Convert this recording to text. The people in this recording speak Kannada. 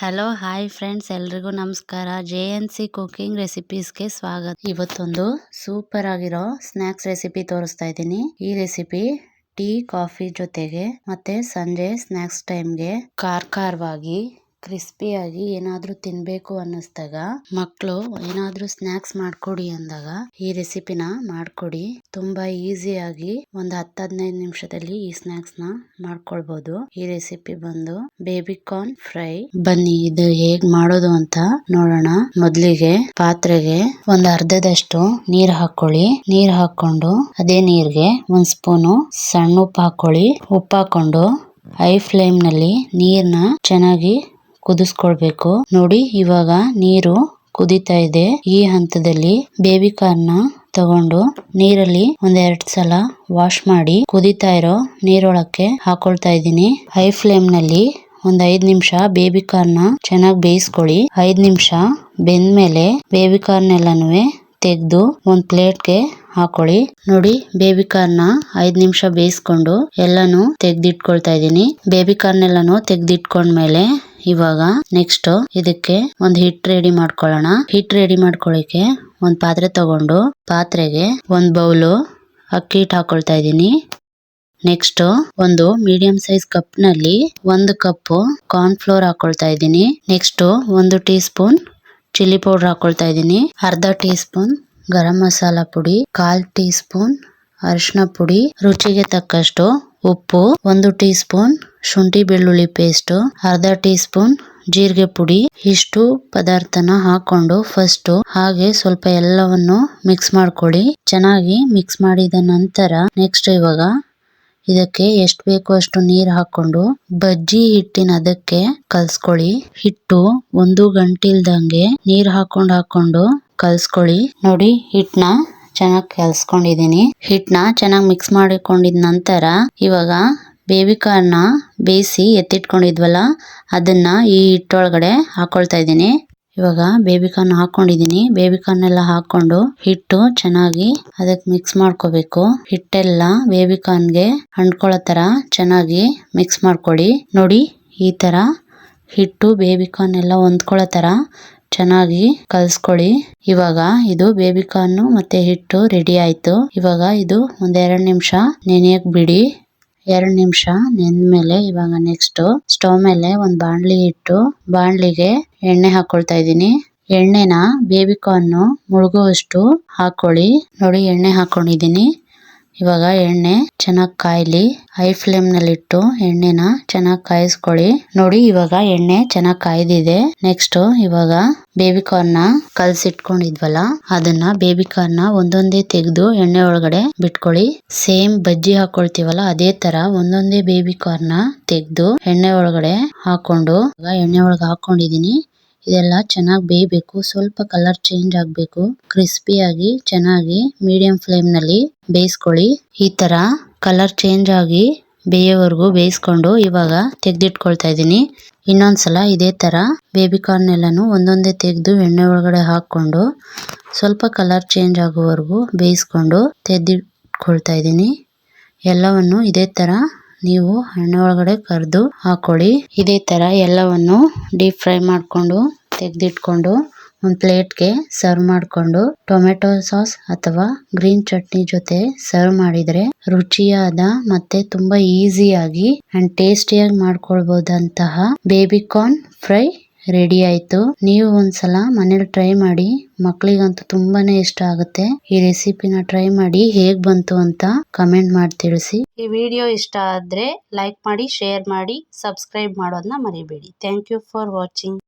ಹಲೋ ಹಾಯ್ ಫ್ರೆಂಡ್ಸ್ ಎಲ್ರಿಗೂ ನಮಸ್ಕಾರ. ಜೆ ಎನ್ ಸಿ ಕುಕಿಂಗ್ ರೆಸಿಪೀಸ್ಗೆ ಸ್ವಾಗತ. ಇವತ್ತೊಂದು ಸೂಪರ್ ಆಗಿರೋ ಸ್ನ್ಯಾಕ್ಸ್ ರೆಸಿಪಿ ತೋರಿಸ್ತಾ ಇದ್ದೀನಿ. ಈ ರೆಸಿಪಿ ಟೀ ಕಾಫಿ ಜೊತೆಗೆ ಮತ್ತೆ ಸಂಜೆ ಸ್ನ್ಯಾಕ್ಸ್ ಟೈಮ್ಗೆ ಕಾರ್ ಖಾರವಾಗಿ ಕ್ರಿಸ್ಪಿಯಾಗಿ ಏನಾದ್ರೂ ತಿನ್ಬೇಕು ಅನ್ನಿಸ್ದಾಗ ಮಕ್ಕಳು ಏನಾದ್ರೂ ಸ್ನ್ಯಾಕ್ಸ್ ಮಾಡ್ಕೊಡಿ ಅಂದಾಗ, ಈ ರೆಸಿಪಿನ ಮಾಡ್ಕೊಡಿ. ತುಂಬಾ ಈಸಿಯಾಗಿ ಒಂದು ಹತ್ತು ಹದಿನೈದು ನಿಮಿಷದಲ್ಲಿ ಈ ಸ್ನಾಕ್ಸ್ನ ಮಾಡ್ಕೊಳ್ಬಹುದು ಈ ರೆಸಿಪಿ ಬಂದು ಬೇಬಿ ಕಾರ್ನ್ ಫ್ರೈ. ಬನ್ನಿ, ಇದು ಹೇಗ್ ಮಾಡೋದು ಅಂತ ನೋಡೋಣ. ಮೊದಲಿಗೆ ಪಾತ್ರೆಗೆ ಒಂದು ಅರ್ಧದಷ್ಟು ನೀರ್ ಹಾಕೊಳ್ಳಿ. ನೀರ್ ಹಾಕೊಂಡು ಅದೇ ನೀರಿಗೆ ಒಂದ್ ಸ್ಪೂನು ಸಣ್ಣ ಉಪ್ಪು ಹಾಕೊಳ್ಳಿ. ಉಪ್ಪು ಹಾಕೊಂಡು ಹೈ ಫ್ಲೇಮ್ನಲ್ಲಿ ನೀರ್ನ ಚೆನ್ನಾಗಿ ಕುದಿಸ್ಕೊಳ್ಬೇಕು. ನೋಡಿ, ಇವಾಗ ನೀರು ಕುದಿತಾ ಇದೆ. ಈ ಹಂತದಲ್ಲಿ ಬೇಬಿ ಕಾರ್ನ್ ತಗೊಂಡು ನೀರಲ್ಲಿ ಒಂದೆರಡು ಸಲ ವಾಶ್ ಮಾಡಿ ಕುದಿತಾ ಇರೋ ನೀರೊಳಕ್ಕೆ ಹಾಕೊಳ್ತಾ ಇದ್ದೀನಿ. ಹೈ ಫ್ಲೇಮ್ನಲ್ಲಿ ಒಂದ್ ಐದ್ ನಿಮಿಷ ಬೇಬಿ ಕಾರ್ನ್ ಚೆನ್ನಾಗಿ ಬೇಯಿಸ್ಕೊಳ್ಳಿ. ಐದ್ ನಿಮಿಷ ಬೆಂದ್ಮೇಲೆ ಬೇಬಿ ಕಾರ್ನ್ ಎಲ್ಲಾನು ತೆಗೆದು ಒಂದ್ ಪ್ಲೇಟ್ಗೆ ಹಾಕೊಳ್ಳಿ. ನೋಡಿ ಬೇಬಿ ಕಾರ್ನ್ ಐದ್ ನಿಮಿಷ ಬೇಯಿಸ್ಕೊಂಡು ಎಲ್ಲಾನು ತೆಗ್ದಿಟ್ಕೊಳ್ತಾ ಇದ್ದೀನಿ. ಬೇಬಿ ಕಾರ್ನ್ ಎಲ್ಲಾನು ತೆಗ್ದಿಟ್ಕೊಂಡ್ಮೇಲೆ ಇವಾಗ ನೆಕ್ಸ್ಟ್ ಇದಕ್ಕೆ ಒಂದ್ ಹಿಟ್ ರೆಡಿ ಮಾಡ್ಕೊಳ್ಳೋಣ. ಹಿಟ್ ರೆಡಿ ಮಾಡ್ಕೊಳ್ಳಿಕ್ಕೆ ಒಂದ್ ಪಾತ್ರೆ ತಗೊಂಡು ಪಾತ್ರೆಗೆ ಒಂದ್ ಬೌಲು ಅಕ್ಕಿ ಹಿಟ್ ಹಾಕೊಳ್ತಾ ಇದ್ದೀನಿ. ನೆಕ್ಸ್ಟ್ ಒಂದು ಮೀಡಿಯಂ ಸೈಜ್ ಕಪ್ನಲ್ಲಿ ಒಂದು ಕಪ್ ಕಾರ್ನ್ ಫ್ಲೋರ್ ಹಾಕೊಳ್ತಾ ಇದ್ದೀನಿ. ನೆಕ್ಸ್ಟ್ ಒಂದು ಟೀ ಸ್ಪೂನ್ ಚಿಲ್ಲಿ ಪೌಡರ್ ಹಾಕೊಳ್ತಾ ಇದ್ದೀನಿ. ಅರ್ಧ ಟೀ ಸ್ಪೂನ್ ಗರಂ ಮಸಾಲಾ ಪುಡಿ, ಕಾಲ್ ಟೀ ಸ್ಪೂನ್ ಅರಿಶಿನ ಪುಡಿ, ರುಚಿಗೆ ತಕ್ಕಷ್ಟು ಉಪ್ಪು, ಒಂದು ಟೀ ಸ್ಪೂನ್ ಶುಂಠಿ ಬೆಳ್ಳುಳ್ಳಿ ಪೇಸ್ಟ್, ಅರ್ಧ ಟೀ ಸ್ಪೂನ್ ಜೀರಿಗೆ ಪುಡಿ. ಇಷ್ಟು ಪದಾರ್ಥನ ಹಾಕೊಂಡು ಫಸ್ಟ್ ಹಾಗೆ ಸ್ವಲ್ಪ ಎಲ್ಲವನ್ನು ಮಿಕ್ಸ್ ಮಾಡ್ಕೊಳ್ಳಿ. ಚೆನ್ನಾಗಿ ಮಿಕ್ಸ್ ಮಾಡಿದ ನಂತರ ನೆಕ್ಸ್ಟ್ ಇವಾಗ ಇದಕ್ಕೆ ಎಷ್ಟು ಬೇಕೋ ಅಷ್ಟು ನೀರು ಹಾಕೊಂಡು ಬಜ್ಜಿ ಹಿಟ್ಟಿನ ಅದಕ್ಕೆ ಕಲ್ಸ್ಕೊಳ್ಳಿ. ಹಿಟ್ಟು ಒಂದು ಗಂಟಿಲ್ದಂಗೆ ನೀರ್ ಹಾಕೊಂಡು ಹಾಕೊಂಡು ಕಲ್ಸ್ಕೊಳ್ಳಿ. ನೋಡಿ ಹಿಟ್ನ ಚೆನ್ನಾಗಿ ಕಲ್ಸ್ಕೊಂಡಿದೀನಿ. ಹಿಟ್ನ ಚೆನ್ನಾಗಿ ಮಿಕ್ಸ್ ಮಾಡಿಕೊಂಡಿದ ನಂತರ ಇವಾಗ ಬೇಬಿ ಕಾರ್ನ ಬೇಯಿಸಿ ಎತ್ತಿಟ್ಕೊಂಡಿದ್ವಲ್ಲ, ಅದನ್ನ ಈ ಹಿಟ್ಟೊಳಗಡೆ ಹಾಕೊಳ್ತಾ ಇದ್ದೀನಿ. ಇವಾಗ ಬೇಬಿ ಕಾರ್ನ್ ಹಾಕೊಂಡಿದೀನಿ. ಬೇಬಿ ಕಾರ್ನ್ ಎಲ್ಲ ಹಾಕೊಂಡು ಹಿಟ್ಟು ಚೆನ್ನಾಗಿ ಅದಕ್ಕೆ ಮಿಕ್ಸ್ ಮಾಡ್ಕೋಬೇಕು. ಹಿಟ್ಟೆಲ್ಲ ಬೇಬಿ ಕಾರ್ನ್ಗೆ ಅಂಟ್ಕೊಳ್ಳೋ ತರ ಚೆನ್ನಾಗಿ ಮಿಕ್ಸ್ ಮಾಡ್ಕೊಳ್ಳಿ. ನೋಡಿ, ಈ ತರ ಹಿಟ್ಟು ಬೇಬಿ ಕಾರ್ನ್ ಎಲ್ಲ ಹೊಂದ್ಕೊಳ್ಳೋ ತರ ಚೆನ್ನಾಗಿ ಕಲ್ಸ್ಕೊಳ್ಳಿ ಇವಾಗ ಇದು ಬೇಬಿ ಕಾರ್ನ್ ಮತ್ತೆ ಹಿಟ್ಟು ರೆಡಿ ಆಯ್ತು. ಇವಾಗ ಇದು ಒಂದೆರಡು ನಿಮಿಷ ನೆನೆಯಕ್ ಬಿಡಿ. ಎರಡು ನಿಮಿಷ ನೆಂದ್ಮೇಲೆ ಇವಾಗ ನೆಕ್ಸ್ಟ್ ಸ್ಟವ್ ಮೇಲೆ ಒಂದ್ ಬಾಣ್ಲಿ ಇಟ್ಟು ಬಾಣ್ಲಿಗೆ ಎಣ್ಣೆ ಹಾಕೊಳ್ತಾ ಇದ್ದೀನಿ. ಎಣ್ಣೆನ ಬೇಬಿ ಕಾರ್ನ್ ಮುಳುಗುವಷ್ಟು ಹಾಕೊಳ್ಳಿ. ನೋಡಿ ಎಣ್ಣೆ ಹಾಕೊಂಡಿದ್ದೀನಿ. ಇವಾಗ ಎಣ್ಣೆ ಚೆನ್ನಾಗಿ ಕಾಯ್ಲಿ ಹೈ ಫ್ಲೇಮ್ನಲ್ಲಿ ಇಟ್ಟು ಎಣ್ಣೆನ ಚೆನ್ನಾಗಿ ಕಾಯಿಸ್ಕೊಳ್ಳಿ. ನೋಡಿ, ಇವಾಗ ಎಣ್ಣೆ ಚೆನ್ನಾಗಿ ಕಾಯ್ದಿದೆ. ನೆಕ್ಸ್ಟ್ ಇವಾಗ ಬೇಬಿ ಕಾರ್ನ್ ಕಲ್ಸಿಟ್ಕೊಂಡಿದ್ವಲ್ಲ, ಅದನ್ನ ಬೇಬಿ ಕಾರ್ನ್ ಒಂದೊಂದೇ ತೆಗೆದು ಎಣ್ಣೆ ಒಳಗಡೆ ಬಿಟ್ಕೊಳ್ಳಿ. ಸೇಮ್ ಬಜ್ಜಿ ಹಾಕೊಳ್ತೀವಲ್ಲ, ಅದೇ ತರ ಒಂದೊಂದೇ ಬೇಬಿ ಕಾರ್ನ್ ತೆಗೆದು ಎಣ್ಣೆ ಒಳಗಡೆ ಹಾಕೊಂಡು ಎಣ್ಣೆ ಒಳಗೆ ಹಾಕೊಂಡಿದೀನಿ. ಇದೆಲ್ಲ ಚೆನ್ನಾಗಿ ಬೇಯಬೇಕು. ಸ್ವಲ್ಪ ಕಲರ್ ಚೇಂಜ್ ಆಗ್ಬೇಕು. ಕ್ರಿಸ್ಪಿ ಆಗಿ, ಚೆನ್ನಾಗಿ ಮೀಡಿಯಂ ಫ್ಲೇಮ್ನಲ್ಲಿ ಬೇಯಿಸ್ಕೊಳ್ಳಿ. ಈ ತರ ಕಲರ್ ಚೇಂಜ್ ಆಗಿ ಬೇಯೋವರೆಗೂ ಬೇಯಿಸ್ಕೊಂಡು ಇವಾಗ ತೆಗೆದಿಟ್ಕೊಳ್ತಾ ಇದ್ದೀನಿ. ಇನ್ನೊಂದ್ಸಲ ಇದೇ ತರ ಬೇಬಿ ಕಾರ್ನ್ ಎಲ್ಲಾನು ಒಂದೊಂದೇ ತೆಗೆದು ಎಣ್ಣೆ ಒಳಗಡೆ ಹಾಕೊಂಡು ಸ್ವಲ್ಪ ಕಲರ್ ಚೇಂಜ್ ಆಗೋವರೆಗೂ ಬೇಯಿಸ್ಕೊಂಡು ತೆಗೆದಿಟ್ಕೊಳ್ತಾ ಇದ್ದೀನಿ. ಎಲ್ಲವನ್ನು ಇದೇ ತರ ನೀವು ಎಣ್ಣೆ ಒಳಗಡೆ ಕರೆದು ಹಾಕೊಳ್ಳಿ. ಇದೇ ತರ ಎಲ್ಲವನ್ನು ಡೀಪ್ ಫ್ರೈ ಮಾಡಿಕೊಂಡು ತೆಗೆದಿಟ್ಕೊಂಡು ಒಂದು ಪ್ಲೇಟ್ಗೆ ಸರ್ವ್ ಮಾಡಿಕೊಂಡು ಟೊಮೆಟೊ ಸಾಸ್ ಅಥವಾ ಗ್ರೀನ್ ಚಟ್ನಿ ಜೊತೆ ಸರ್ವ್ ಮಾಡಿದ್ರೆ ರುಚಿಯಾದ ಮತ್ತೆ ತುಂಬಾ ಈಸಿಯಾಗಿ ಅಂಡ್ ಟೇಸ್ಟಿಯಾಗಿ ಮಾಡ್ಕೊಳ್ಬಹುದಂತಹ ಬೇಬಿ ಕಾರ್ನ್ ಫ್ರೈ ರೆಡಿ ಆಯ್ತು. ನೀವು ಒಂದ್ಸಲ ಮನೇಲಿ ಟ್ರೈ ಮಾಡಿ ಮಕ್ಕಳಿಗಂತೂ ತುಂಬಾನೇ ಇಷ್ಟ ಆಗುತ್ತೆ. ಈ ರೆಸಿಪಿನ ಟ್ರೈ ಮಾಡಿ ಹೇಗ್ ಬಂತು ಅಂತ ಕಮೆಂಟ್ ಮಾಡಿ ತಿಳಿಸಿ. ಈ ವಿಡಿಯೋ ಇಷ್ಟ ಆದ್ರೆ ಲೈಕ್ ಮಾಡಿ ಶೇರ್ ಮಾಡಿ ಸಬ್ಸ್ಕ್ರೈಬ್ ಮಾಡೋದನ್ನ ಮರಿಬೇಡಿ. Thank you for watching